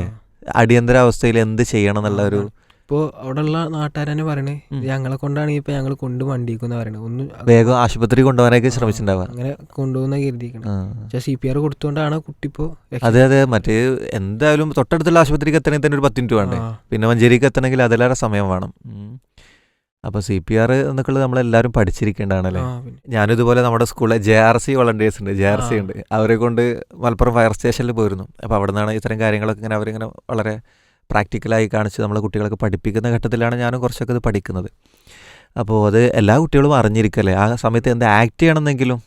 അടിയന്തരാവസ്ഥയിൽ എന്ത് ചെയ്യണം എന്നുള്ള ഒരു ഇപ്പോൾ അവിടെയുള്ള നാട്ടുകാരെന്നെ പറയണേ ഞങ്ങളെ കൊണ്ടാണ് ഇപ്പൊ ഞങ്ങൾ കൊണ്ട് വണ്ടിക്കുന്ന പറയണത് ഒന്ന് വേഗം ആശുപത്രി കൊണ്ടുപോകാനൊക്കെ ശ്രമിച്ചിട്ടുണ്ടാവുക. അങ്ങനെ കൊണ്ടുപോകുന്ന കരുതിക്കണം ആ. പക്ഷെ സി പി ആർ കൊടുത്തോണ്ടാണ് കുട്ടി ഇപ്പോ അതെ അതെ. മറ്റേ എന്തായാലും തൊട്ടടുത്തുള്ള ആശുപത്രിക്ക് എത്തണമെങ്കിൽ തന്നെ ഒരു പത്ത് മിനിറ്റ് വേണ്ടേ? പിന്നെ മഞ്ചേരിക്ക് എത്തണമെങ്കിൽ അതിലേറെ സമയം വേണം. അപ്പൊ അപ്പോൾ സി പി ആർ എന്നൊക്കെയുള്ളത് നമ്മളെല്ലാവരും പഠിച്ചിരിക്കേണ്ടതാണല്ലേ? ഞാനിതുപോലെ നമ്മുടെ സ്കൂളിലെ ജെ ആർ സി വളണ്ടിയേഴ്സ് ഉണ്ട് ജെ ആർ സി ഉണ്ട്. അവരെ കൊണ്ട് മലപ്പുറം ഫയർ സ്റ്റേഷനിൽ പോയിരുന്നു. അപ്പോൾ അവിടെ നിന്നാണ് ഇത്തരം കാര്യങ്ങളൊക്കെ ഇങ്ങനെ അവരിങ്ങനെ വളരെ പ്രാക്ടിക്കലായി കാണിച്ച് നമ്മളെ കുട്ടികളൊക്കെ പഠിപ്പിക്കുന്ന ഘട്ടത്തിലാണ് ഞാനും കുറച്ചൊക്കെ ഇത് പഠിക്കുന്നത്. അപ്പോൾ അത് എല്ലാ കുട്ടികളും അറിഞ്ഞിരിക്കല്ലേ? ആ സമയത്ത് എന്താ ആക്ട് ചെയ്യണമെന്നെങ്കിലും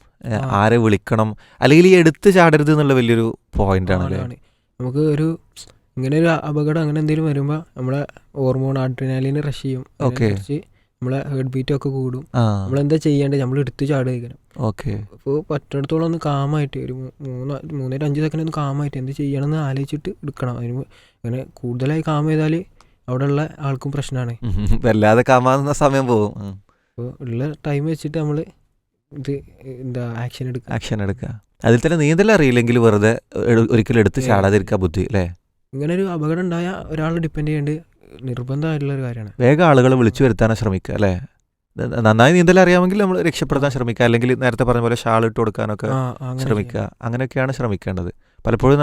ആരെ വിളിക്കണം അല്ലെങ്കിൽ ഈ എടുത്ത് ചാടരുത് എന്നുള്ള വലിയൊരു പോയിന്റ് ആണ്. നമുക്ക് ഒരു ഇങ്ങനെ ഒരു അപകടം അങ്ങനെ എന്തെങ്കിലും വരുമ്പോൾ നമ്മളെ ഹോർമോൺ ആഡ്രിനാലിന് റഷ് ചെയ്യും. ഓക്കെ നമ്മളെ ഹേർട്ട് ബീറ്റ് ഒക്കെ കൂടും. നമ്മളെന്താ നമ്മൾ എന്താ ചെയ്യേണ്ടത്? നമ്മൾ എടുത്ത് ചാടുക ഓക്കെ അപ്പോൾ പറ്റിടത്തോളം ഒന്ന് കാമായിട്ട് ഒരു മൂന്ന് മൂന്നര അഞ്ച് സെക്കൻഡ് ഒന്ന് കാമായിട്ട് എന്ത് ചെയ്യണമെന്ന് ആലോചിച്ചിട്ട് എടുക്കണം. അതിന് അങ്ങനെ കൂടുതലായി കാം ചെയ്താൽ അവിടെ ഉള്ള ആൾക്കും പ്രശ്നമാണ് *laughs* വല്ലാതെ കാമാകുന്ന സമയം പോകും. അപ്പോൾ ഉള്ള ടൈം വെച്ചിട്ട് നമ്മൾ ഇത് എന്താ ആക്ഷൻ എടുക്കുക. ആക്ഷൻ എടുക്കുക. അതിൽ തന്നെ നീന്തൽ അറിയില്ലെങ്കിൽ വെറുതെ ഒരിക്കലും എടുത്ത്. ചാടാതിരിക്കുക ബുദ്ധി അല്ലേ? ഇങ്ങനെ ഒരു അപകടം ഉണ്ടായ ഒരാളെ ഡിപ്പെൻഡ് ചെയ്യേണ്ടത് നിർബന്ധമായിട്ടുള്ള ഒരു കാര്യമാണ്. വേഗം ആളുകളെ വിളിച്ചു വരുത്താനാണ് ശ്രമിക്കുക അല്ലേ? നന്നായി നീന്തൽ അറിയാമെങ്കിൽ നമ്മൾ രക്ഷപ്പെടുത്താൻ ശ്രമിക്കുക. അല്ലെങ്കിൽ നേരത്തെ പറഞ്ഞ പോലെ ഷാൾ ഇട്ട് കൊടുക്കാനൊക്കെ ശ്രമിക്കുക. അങ്ങനെയൊക്കെയാണ് ശ്രമിക്കേണ്ടത്. പലപ്പോഴും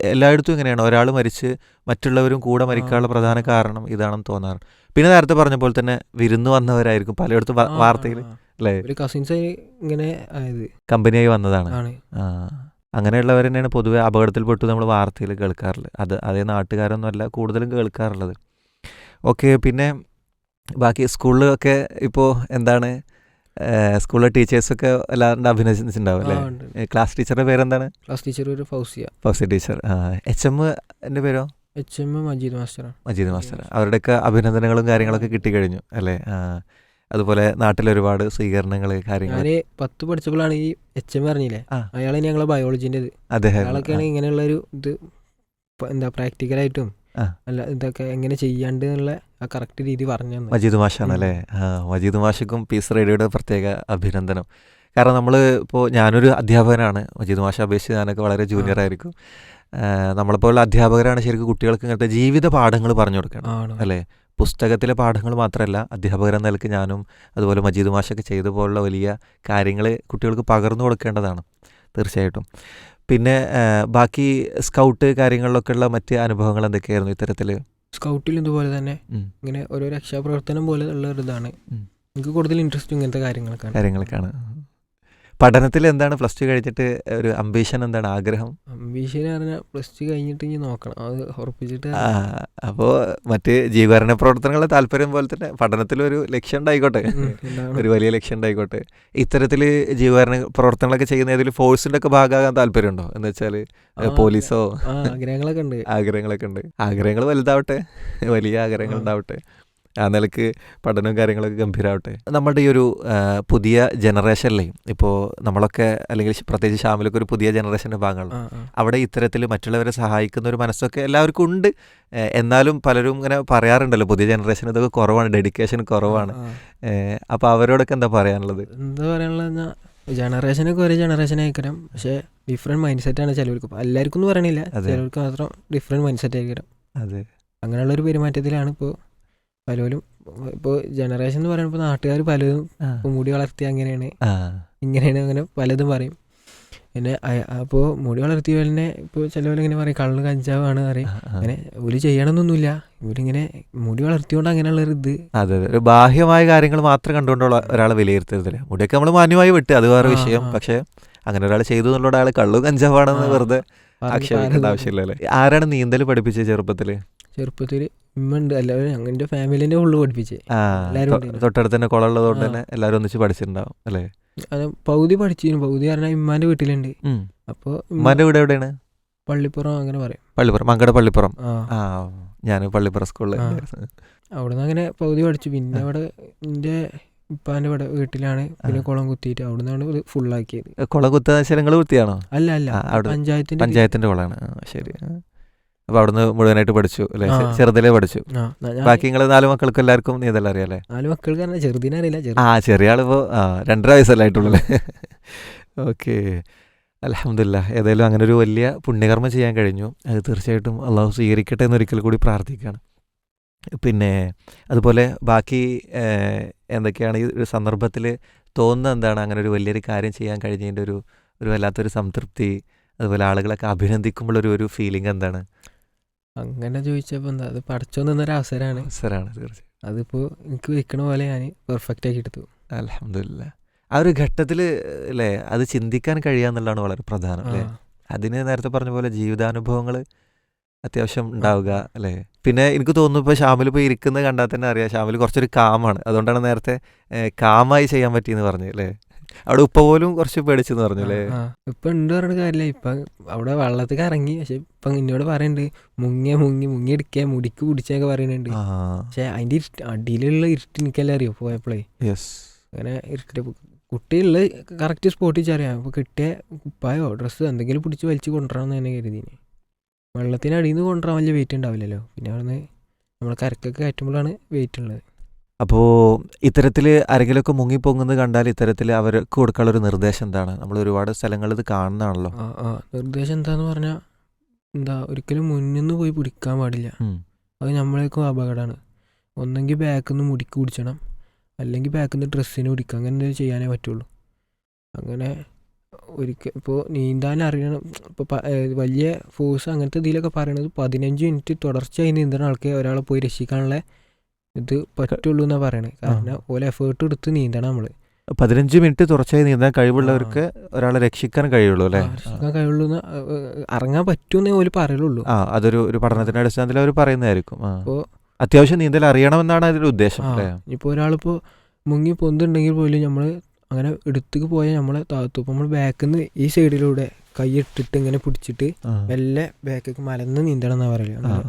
എല്ലായിടത്തും ഇങ്ങനെയാണ്. ഒരാൾ മരിച്ച് മറ്റുള്ളവരും കൂടെ മരിക്കാനുള്ള പ്രധാന കാരണം ഇതാണെന്ന് തോന്നാറ്. പിന്നെ നേരത്തെ പറഞ്ഞ പോലെ തന്നെ വിരുന്ന് വന്നവരായിരിക്കും പലയിടത്തും വാർത്തയിൽ. അല്ലേ? ഒരു കസിൻസ് ഇങ്ങനെ കമ്പനിയായി വന്നതാണ്. ആ. അങ്ങനെയുള്ളവർ തന്നെയാണ് പൊതുവെ അപകടത്തിൽപ്പെട്ടു നമ്മൾ വാർത്തയിൽ കേൾക്കാറുള്ളത് അത് അതേ നാട്ടുകാരൊന്നും അല്ല കൂടുതലും കേൾക്കാറുള്ളത്. ഓക്കെ പിന്നെ ബാക്കി സ്കൂളിലൊക്കെ ഇപ്പോൾ എന്താണ് സ്കൂളിലെ ടീച്ചേഴ്സൊക്കെ എല്ലാവരുടെ അഭിനയിച്ചിട്ടുണ്ടാവും അല്ലേ? ക്ലാസ് ടീച്ചറുടെ പേരെന്താണ്? ക്ലാസ് ടീച്ചർ ഒരു Fousiya. Fousiya teacher. H M എന്റെ പേരോ? എച്ച് എം മജീദ് മാസ്റ്ററാണ് മജീദ് മാസ്റ്റർ അവരുടെയൊക്കെ അഭിനന്ദനങ്ങളും കാര്യങ്ങളൊക്കെ കിട്ടിക്കഴിഞ്ഞു അല്ലേ? അതുപോലെ നാട്ടിൽ ഒരുപാട് സ്വീകരണങ്ങൾ കാര്യങ്ങൾ ഞാൻ പത്ത് പഠിച്ചപ്പോഴാണ് ഈ എച്ച് എം പറഞ്ഞില്ലേ. അയാളെ ഞങ്ങളെ ബയോളജിന്റെ അയാളൊക്കെയാണ് ഇങ്ങനെയുള്ള ഒരു ഇത് എന്താ പ്രാക്ടിക്കലായിട്ടും. അല്ല ഇതൊക്കെ എങ്ങനെ ചെയ്യാണ്ട് എന്നുള്ള ആ കറക്റ്റ് രീതി പറഞ്ഞു മജീദ് മാഷാണ് അല്ലേ ആ മജീദ് മാഷക്കും പീസ് റേഡിയോയുടെ പ്രത്യേക അഭിനന്ദനം. കാരണം നമ്മൾ ഇപ്പോൾ ഞാനൊരു അധ്യാപകനാണ്. മജീദ് മാഷ അപേക്ഷിച്ച് ഞാനൊക്കെ വളരെ ജൂനിയർ ആയിരിക്കും. നമ്മളെപ്പോലുള്ള അധ്യാപകരാണ് ശരിക്കും കുട്ടികൾക്ക് ഇങ്ങനത്തെ ജീവിത പാഠങ്ങൾ പറഞ്ഞു കൊടുക്കണം അല്ലേ? പുസ്തകത്തിലെ പാഠങ്ങൾ മാത്രമല്ല അധ്യാപകരെന്ന നിലയ്ക്ക് ഞാനും അതുപോലെ മജീദ് മാഷൊക്കെ ചെയ്ത പോലുള്ള വലിയ കാര്യങ്ങൾ കുട്ടികൾക്ക് പകർന്നു കൊടുക്കേണ്ടതാണ് തീർച്ചയായിട്ടും. പിന്നെ ബാക്കി സ്കൗട്ട് കാര്യങ്ങളിലൊക്കെ ഉള്ള മറ്റ് അനുഭവങ്ങൾ എന്തൊക്കെയായിരുന്നു ഇത്തരത്തിൽ സ്കൗട്ടിൽ ഇതുപോലെ തന്നെ. ഇങ്ങനെ ഓരോ രക്ഷാപ്രവർത്തനം പോലെ ഉള്ള ഒരു ഇതാണ്. എനിക്ക് കൂടുതൽ ഇൻട്രസ്റ്റ് ഇങ്ങനത്തെ കാര്യങ്ങൾക്കാണ് കാര്യങ്ങളൊക്കെയാണ്. പഠനത്തിൽ എന്താണ് പ്ലസ് ടു കഴിഞ്ഞിട്ട് ഒരു അംബീഷൻ എന്താണ് ആഗ്രഹം? അംബീഷൻ പറഞ്ഞാൽ പ്ലസ് ടു കഴിഞ്ഞിട്ട് ഇനി നോക്കണം. അത് ഉറപ്പിച്ചിട്ട് അപ്പോൾ മറ്റ് ജീവകരണ പ്രവർത്തനങ്ങളുടെ താല്പര്യം പോലെ തന്നെ പഠനത്തിലൊരു ലക്ഷ്യം ഉണ്ടായിക്കോട്ടെ. *laughs* ഒരു വലിയ ലക്ഷ്യം ഉണ്ടായിക്കോട്ടെ. ഇത്തരത്തിൽ ജീവകരണ പ്രവർത്തനങ്ങളൊക്കെ ചെയ്യുന്ന ഏതെങ്കിലും ഫോഴ്സിന്റെ ഒക്കെ ഭാഗമാകാൻ താല്പര്യമുണ്ടോ? എന്ന് വെച്ചാൽ പോലീസോ? ആഗ്രഹങ്ങളൊക്കെ ഉണ്ട്. *laughs* ആഗ്രഹങ്ങളൊക്കെ ഉണ്ട്. ആഗ്രഹങ്ങൾ വലുതാവട്ടെ. വലിയ ആഗ്രഹങ്ങൾ. ഉണ്ടാവട്ടെ. ആ നിലയ്ക്ക് പഠനവും കാര്യങ്ങളൊക്കെ ഗംഭീരമാവട്ടെ നമ്മുടെ ഈ ഒരു പുതിയ ജനറേഷനിലെ ഇപ്പോൾ നമ്മളൊക്കെ അല്ലെങ്കിൽ പ്രത്യേകിച്ച് ഷാമിലൊക്കെ ഒരു പുതിയ ജനറേഷന്റെ ഭാഗമാണ് അവിടെ ഇത്തരത്തിൽ മറ്റുള്ളവരെ സഹായിക്കുന്ന ഒരു മനസ്സൊക്കെ എല്ലാവർക്കും ഉണ്ട്. എന്നാലും പലരും ഇങ്ങനെ പറയാറുണ്ടല്ലോ പുതിയ ജനറേഷൻ ഇതൊക്കെ കുറവാണ് ഡെഡിക്കേഷൻ കുറവാണ്. അപ്പോൾ അവരോടൊക്കെ എന്താ പറയാനുള്ളത്? എന്താ പറയാനുള്ളത് ജനറേഷനൊക്കെ ഒരേ ജനറേഷൻ ആയിരിക്കണം പക്ഷേ ഡിഫറെന്റ് മൈൻഡ് സെറ്റാണ് ചിലവർക്ക്. എല്ലാവർക്കും എന്ന് പറയണില്ല. ചിലവർക്ക് മാത്രം ഡിഫറെന്റ് മൈൻഡ് സെറ്റ് ആയിരിക്കണം. അതെ. അങ്ങനെയുള്ള ഒരു പെരുമാറ്റത്തിലാണ് ഇപ്പോൾ പലരും ഇപ്പോൾ ജനറേഷൻ എന്ന് പറയുമ്പോൾ നാട്ടുകാർ പലതും മുടി വളർത്തി അങ്ങനെയാണ്. ഇങ്ങനെയാണ് അങ്ങനെ പലതും പറയും. പിന്നെ അപ്പോൾ മുടി വളർത്തിയ തന്നെ ഇപ്പോൾ ചിലവരിങ്ങനെ പറയും കള്ള് കഞ്ചാവാണ് പറയും. അങ്ങനെ ഒരു ചെയ്യണമെന്നൊന്നുമില്ല ഇവരിങ്ങനെ മുടി വളർത്തിയോണ്ട് അങ്ങനെയുള്ള ഒരു ഇത്. അതെ അതെ. ബാഹ്യമായ കാര്യങ്ങൾ മാത്രം കണ്ടുകൊണ്ടുള്ള ഒരാളെ വിലയിരുത്തരുതില്ല? മുടിയൊക്കെ നമ്മൾ മാന്യമായി വിട്ട് അത് വേറെ വിഷയം. പക്ഷെ അങ്ങനെ ഒരാൾ ചെയ്തു എന്നുള്ള അയാൾ കള്ളു കഞ്ചാവാണെന്ന് വെറുതെ ആക്ഷേപിക്കേണ്ട ആവശ്യമില്ലല്ലേ? ആരാണ് നീന്തൽ പഠിപ്പിച്ചത് ചെറുപ്പത്തിൽ ചെറുപ്പത്തിൽ ഉമ്മ ഉണ്ട്. എല്ലാവരും ഫാമിലിന്റെ ഫാമിലിന്റെ ഉള്ളു പഠിപ്പിച്ചേ. തൊട്ടടുത്ത് തന്നെ കുളമുള്ളതുകൊണ്ട് ആ. തന്നെ എല്ലാവരും ഒന്നിച്ച് പഠിച്ചിട്ടുണ്ടാവും അല്ലേ? അത് പൗതി പഠിച്ചിരുന്നു. പൗതി പറഞ്ഞാൽ ഇമ്മാന്റെ വീട്ടിലുണ്ട്. അപ്പോ അപ്പോൾ ഉമ്മാന്റെ വീട് എവിടെയാണ്? പള്ളിപ്പുറം അങ്ങനെ പറയും. പള്ളിപ്പുറം മങ്കട പള്ളിപ്പുറം. ആ. ഞാൻ പള്ളിപ്പുറം സ്കൂളിൽ. അവിടെ നിന്ന് അങ്ങനെ പകുതി പഠിച്ചു. പിന്നെ അവിടെ എന്റെ ഉപ്പാന്റെ ഇവിടെ വീട്ടിലാണ്. പിന്നെ കുളം കുത്തിയിട്ട് അവിടെ നിന്നാണ് ഫുള്ളാക്കിയത് കുളം കുത്ത ശരങ്ങൾ കുത്തിയാണോ അല്ല അല്ല. പഞ്ചായത്തിന്റെ പഞ്ചായത്തിന്റെ കുളമാണ് ശരി. അപ്പൊ അവിടുന്ന് മുഴുവനായിട്ട് പഠിച്ചു അല്ലെ. ചെറുതിലേ പഠിച്ചു. ബാക്കി നിങ്ങൾ നാല് മക്കൾക്ക് എല്ലാവർക്കും നീന്തൽ അറിയാലേ നാല് മക്കൾക്ക് ചെറുതിനെ അറിയില്ല ആ ചെറിയ ആളിപ്പോ ആ രണ്ടര വയസ്സല്ലേ ആയിട്ടുള്ളൂ ഓക്കെ. അലഹമില്ല ഏതായാലും അങ്ങനെ ഒരു വലിയ പുണ്യകർമ്മം ചെയ്യാൻ കഴിഞ്ഞു. അത് തീർച്ചയായിട്ടും അള്ളാഹു സ്വീകരിക്കട്ടെ എന്ന് ഒരിക്കൽ കൂടി പ്രാർത്ഥിക്കുകയാണ് പിന്നെ അതുപോലെ ബാക്കി എന്തൊക്കെയാണ് ഈ ഒരു സന്ദർഭത്തിൽ തോന്നുന്നത് എന്താണ്? അങ്ങനെ ഒരു വലിയൊരു കാര്യം ചെയ്യാൻ കഴിഞ്ഞതിന്റെ ഒരു ഒരു വല്ലാത്തൊരു സംതൃപ്തി അതുപോലെ ആളുകളൊക്കെ അഭിനന്ദിക്കുമ്പോൾ ഒരു ഒരു ഫീലിംഗ് എന്താണ്? അങ്ങനെ ചോദിച്ചപ്പോൾ എന്താ അത് പഠിച്ചു നിന്നൊരു അവസരമാണ് അവസരമാണ് തീർച്ചയായും. അതിപ്പോൾ എനിക്ക് വെക്കണ പോലെ ഞാൻ പെർഫെക്റ്റ് ആക്കി എടുത്തു. അലഹമില്ല ആ ഒരു ഘട്ടത്തിൽ അല്ലേ അത് ചിന്തിക്കാൻ കഴിയാന്നുള്ളതാണ് വളരെ പ്രധാനം അല്ലേ. അതിന് നേരത്തെ പറഞ്ഞ പോലെ ജീവിതാനുഭവങ്ങൾ അത്യാവശ്യം ഉണ്ടാവുക അല്ലേ പിന്നെ എനിക്ക് തോന്നുന്നു ഇപ്പോൾ ഷാമിൽ പോയി ഇരിക്കുന്നത് കണ്ടാൽ തന്നെ അറിയാം ഷാമിൽ കുറച്ചൊരു കാമാണ്. അതുകൊണ്ടാണ് നേരത്തെ കാമായി ചെയ്യാൻ പറ്റിയെന്ന് പറഞ്ഞു അല്ലേ അവിടെ ഉപ്പ പോലും കുറച്ച് പേടിച്ചെന്ന് പറഞ്ഞു അല്ലേ ഇപ്പൊ ഉണ്ട് പറഞ്ഞ കാര്യമില്ല. ഇപ്പൊ അവിടെ വെള്ളത്തിൽ ഇറങ്ങി. പക്ഷെ ഇപ്പൊ എന്നോട് പറയുന്നുണ്ട് മുങ്ങിയ മുങ്ങി മുങ്ങി എടുക്കുക മുടിക്ക് പിടിച്ചൊക്കെ പറയുന്നുണ്ട് പക്ഷെ അതിന്റെ ഇരുട്ട് അടിയിലുള്ള ഇരുട്ട് എനിക്കല്ലേ അറിയോ പോയപ്പോഴേ അങ്ങനെ ഇരുട്ട് കുട്ടിയുള്ള കറക്റ്റ് സ്പോട്ടിൽ അറിയാം അപ്പൊ കിട്ടിയ കുപ്പായോ ഡ്രസ്സ് എന്തെങ്കിലും പിടിച്ച് വലിച്ചു കൊണ്ടുവരാമെന്ന് തന്നെ കരുതിന്. വെള്ളത്തിന് അടിയിൽ നിന്ന് കൊണ്ടുവരാൻ വലിയ വെയിറ്റ് ഉണ്ടാവില്ലല്ലോ. പിന്നെ അവിടെ നിന്ന് നമ്മൾ കരക്കൊക്കെ കയറ്റുമ്പോഴാണ് വെയിറ്റ് ഉള്ളത്. അപ്പോൾ ഇത്തരത്തിൽ ആരെങ്കിലുമൊക്കെ മുങ്ങിപ്പൊങ്ങുന്നത് കണ്ടാൽ ഇത്തരത്തിൽ അവർക്ക് കൊടുക്കാനുള്ള ഒരു നിർദ്ദേശം എന്താണ്? നമ്മൾ ഒരുപാട് സ്ഥലങ്ങളിൽ ഇത് കാണുന്നതാണല്ലോ. നിർദ്ദേശം എന്താന്ന് പറഞ്ഞാൽ എന്താ ഒരിക്കലും മുന്നിൽ നിന്ന് പോയി പിടിക്കാൻ പാടില്ല. അത് നമ്മളേക്കും അപകടമാണ്. ഒന്നെങ്കിൽ ബാക്കിൽ നിന്ന് മുടിക്ക് പിടിച്ചണം. അല്ലെങ്കിൽ ബാക്കിൽ നിന്ന് ഡ്രസ്സിന് പിടിക്കുക അങ്ങനെ എന്തെങ്കിലും ചെയ്യാനേ പറ്റുള്ളൂ. അങ്ങനെ ഒരിക്കൽ ഇപ്പോൾ നീന്താൻ അറിയണം. ഇപ്പോൾ വലിയ ഫോഴ്സ് അങ്ങനത്തെ ഇതിലൊക്കെ പറയണത് പതിനഞ്ച് മിനിറ്റ് തുടർച്ചയായി നീന്തണ ആൾക്ക് ഒരാളെ പോയി രക്ഷിക്കാനുള്ള ഇത് പറ്റുള്ളൂ എന്നാ പറയണത് കാരണം ഓല എഫേർട്ട് എടുത്ത് നീന്തണം നമ്മൾ. പതിനഞ്ച് മിനിറ്റ് തുടർച്ചയായി നീന്താൻ കഴിവുള്ളവർക്ക് ഒരാളെ രക്ഷിക്കാൻ കഴിയുള്ളൂ അല്ലേ? രക്ഷിക്കാൻ കഴിയുള്ളൂ ഇറങ്ങാൻ പറ്റുമെന്നേ ഓൽ പറയുള്ളൂ ആ അതൊരു ഒരു പഠനത്തിന്റെ അടിസ്ഥാനത്തിൽ അവർ പറയുന്നതായിരിക്കും. ആ. അപ്പോ അത്യാവശ്യം നീന്തൽ അറിയണമെന്നാണ് അതിന്റെ ഉദ്ദേശം ഇപ്പൊ ഒരാളിപ്പോ ഇപ്പോൾ ഒരാളിപ്പോൾ മുങ്ങി പൊന്തുണ്ടെങ്കിൽ പോലും നമ്മൾ അങ്ങനെ എടുത്തു പോയാൽ നമ്മളെ താത്തു അപ്പോൾ നമ്മൾ ബാക്കിൽ നിന്ന് ഈ സൈഡിലൂടെ കൈ ഇട്ടിട്ട് ഇങ്ങനെ പിടിച്ചിട്ട്. മെല്ലെ ബാക്കിലേക്ക് മലന്ന് നീന്തണം എന്നാ പറയുക. അപ്പോൾ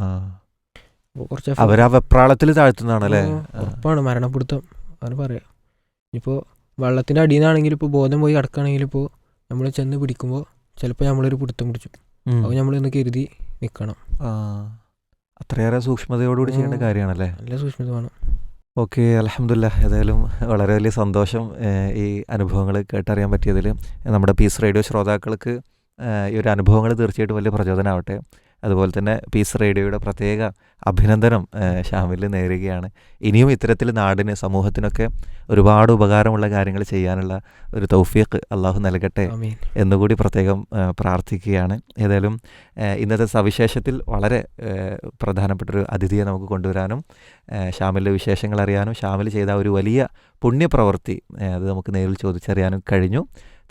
കുറച്ച് അവരാ വെപ്രാളത്തിൽ താഴ്ത്തുന്നതാണ് അല്ലേ ഉറപ്പാണ്. മരണപ്പെടുത്തം അങ്ങനെ പറയാം. ഇപ്പോൾ വെള്ളത്തിന്റെ അടിയിൽ നിന്നാണെങ്കിൽ ഇപ്പോൾ ബോധം പോയി കിടക്കുകയാണെങ്കിൽ ഇപ്പോൾ നമ്മൾ ചെന്ന് പിടിക്കുമ്പോൾ ചിലപ്പോൾ നമ്മളൊരു പിടുത്തം പിടിച്ചു. അപ്പോൾ അപ്പോൾ നമ്മളൊന്ന് കരുതി നിൽക്കണം. അത്രയേറെ സൂക്ഷ്മതയോടുകൂടി ചെയ്യേണ്ട കാര്യമാണല്ലേ? നല്ല സൂക്ഷ്മത വേണം. ഓക്കെ അലഹമില്ല ഏതായാലും വളരെ വലിയ സന്തോഷം ഈ അനുഭവങ്ങൾ കേട്ടറിയാൻ പറ്റിയതിൽ നമ്മുടെ പീസ് റേഡിയോ ശ്രോതാക്കൾക്ക് ഈ ഒരു അനുഭവങ്ങൾ തീർച്ചയായിട്ടും വലിയ പ്രചോദനമാവട്ടെ. അതുപോലെ തന്നെ പീസ് റേഡിയോയുടെ പ്രത്യേക അഭിനന്ദനം ഷാമിൽ നേരുകയാണ്. ഇനിയും ഇത്തരത്തിൽ നാടിന് സമൂഹത്തിനൊക്കെ ഒരുപാട് ഉപകാരമുള്ള കാര്യങ്ങൾ ചെയ്യാനുള്ള ഒരു തൗഫീഖ് അള്ളാഹു നൽകട്ടെ എന്നുകൂടി പ്രത്യേകം പ്രാർത്ഥിക്കുകയാണ്. ഏതായാലും ഇന്നത്തെ സവിശേഷത്തിൽ വളരെ പ്രധാനപ്പെട്ടൊരു അതിഥിയെ നമുക്ക് കൊണ്ടുവരാനും ഷാമിലെ വിശേഷങ്ങൾ അറിയാനും ഷാമിൽ ചെയ്ത ഒരു വലിയ പുണ്യപ്രവൃത്തി അത് നമുക്ക് നേരിൽ ചോദിച്ചറിയാനും കഴിഞ്ഞു.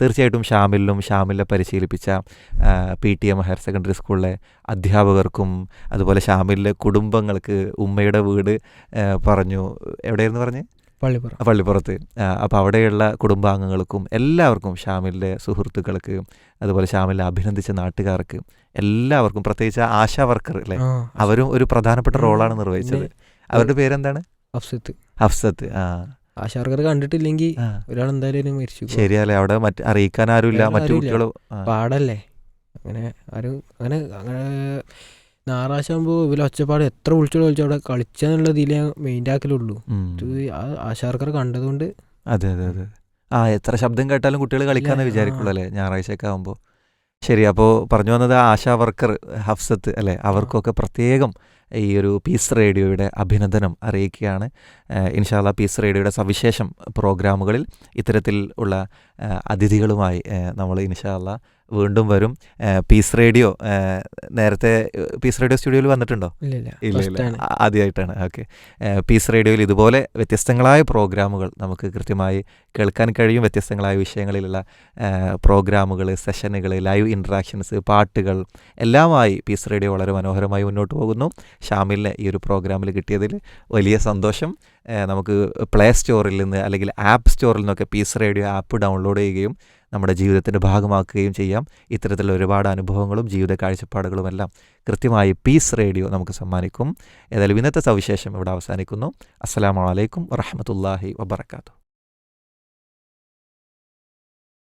തീർച്ചയായിട്ടും ഷാമിലിനും ഷാമിലിനെ പരിശീലിപ്പിച്ച P T M higher secondary സ്കൂളിലെ അധ്യാപകർക്കും അതുപോലെ ഷാമിലിലെ കുടുംബങ്ങൾക്ക് ഉമ്മയുടെ വീട് പറഞ്ഞു. എവിടെയായിരുന്നു പറഞ്ഞ്? പള്ളിപ്പുറം. പള്ളിപ്പുറത്ത്. അപ്പോൾ അവിടെയുള്ള കുടുംബാംഗങ്ങൾക്കും എല്ലാവർക്കും ഷാമിലിന്റെ സുഹൃത്തുക്കൾക്ക് അതുപോലെ ഷാമിലിനെ അഭിനന്ദിച്ച നാട്ടുകാർക്ക് എല്ലാവർക്കും പ്രത്യേകിച്ച് ആശാ വർക്കർ അല്ലേ? അവരും ഒരു പ്രധാനപ്പെട്ട. റോളാണ് നിർവഹിച്ചത്. അവരുടെ പേരെന്താണ്? അഫ്സത്ത്. ഹഫ്സത്ത് ആ. ആശാർക്കർ കണ്ടിട്ടില്ലെങ്കിൽ ഒരാൾ എന്തായാലും മരിച്ചു. ശരിയല്ലേ? അവിടെ മറ്റ് അറിയിക്കാൻ ആരുമില്ല മറ്റു. കുട്ടികളും. പാടല്ലേ? അങ്ങനെ ആരും അങ്ങനെ അങ്ങനെ ഞായറാഴ്ച ആകുമ്പോൾ ഇവർ ഒച്ചപ്പാട് എത്ര വിളിച്ചോളൂ വിളിച്ചോ അവിടെ കളിച്ചെന്നുള്ള ഇതിലേ മെയിന്റെ ആക്കലുള്ളൂ. ഉം. ഇത് ആ ആശാർക്കർ കണ്ടതുകൊണ്ട്. അതെ അതെ അതെ. ആ എത്ര ശബ്ദം കേട്ടാലും കുട്ടികൾ കളിക്കാന്ന്. വിചാരിക്കുള്ളൂ അല്ലേ? ഞായറാഴ്ചയൊക്കെ ആകുമ്പോൾ ശരി അപ്പോൾ പറഞ്ഞു വന്നത് ആശാ വർക്കർ ഹഫ്സത്ത് അല്ലേ? അവർക്കൊക്കെ പ്രത്യേകം ഈ ഒരു പീസ് റേഡിയോയുടെ അഭിനന്ദനം അറിയിക്കുകയാണ്. ഇൻഷാല്ല പീസ് റേഡിയോയുടെ സവിശേഷം പ്രോഗ്രാമുകളിൽ ഇത്തരത്തിൽ ഉള്ള അതിഥികളുമായി നമ്മൾ ഇൻഷാല്ല വീണ്ടും വരും. പീസ് റേഡിയോ നേരത്തെ പീസ് റേഡിയോ സ്റ്റുഡിയോയിൽ വന്നിട്ടുണ്ടോ? ഇല്ല ഇല്ല. ആദ്യമായിട്ടാണ്. ഓക്കെ. പീസ് റേഡിയോയിൽ ഇതുപോലെ വ്യത്യസ്തങ്ങളായ പ്രോഗ്രാമുകൾ നമുക്ക് കൃത്യമായി കേൾക്കാൻ കഴിയും. വ്യത്യസ്തങ്ങളായ വിഷയങ്ങളിലുള്ള പ്രോഗ്രാമുകൾ സെഷനുകൾ ലൈവ് ഇൻട്രാക്ഷൻസ് പാട്ടുകൾ എല്ലാമായി പീസ് റേഡിയോ വളരെ മനോഹരമായി മുന്നോട്ട് പോകുന്നു. ഷാമിലിനെ ഈ ഒരു പ്രോഗ്രാമിൽ കിട്ടിയതിൽ വലിയ സന്തോഷം. നമുക്ക് പ്ലേ സ്റ്റോറിൽ നിന്ന് അല്ലെങ്കിൽ ആപ്പ് സ്റ്റോറിൽ നിന്നൊക്കെ പീസ് റേഡിയോ ആപ്പ് ഡൗൺലോഡ് ചെയ്യുകയും നമ്മുടെ ജീവിതത്തിന്റെ ഭാഗമാക്കുകയും ചെയ്യാം. ഇത്തരത്തിലുള്ള ഒരുപാട് അനുഭവങ്ങളും ജീവിത കാഴ്ചപ്പാടുകളും എല്ലാം കൃത്യമായി പീസ് റേഡിയോ നമുക്ക് സമ്മാനിക്കും. ഏതായാലും ഇന്നത്തെ സവിശേഷം ഇവിടെ അവസാനിക്കുന്നു. അസ്സാം വലൈക്കും വറഹമത്തല്ലാഹി വബർക്കാത്തു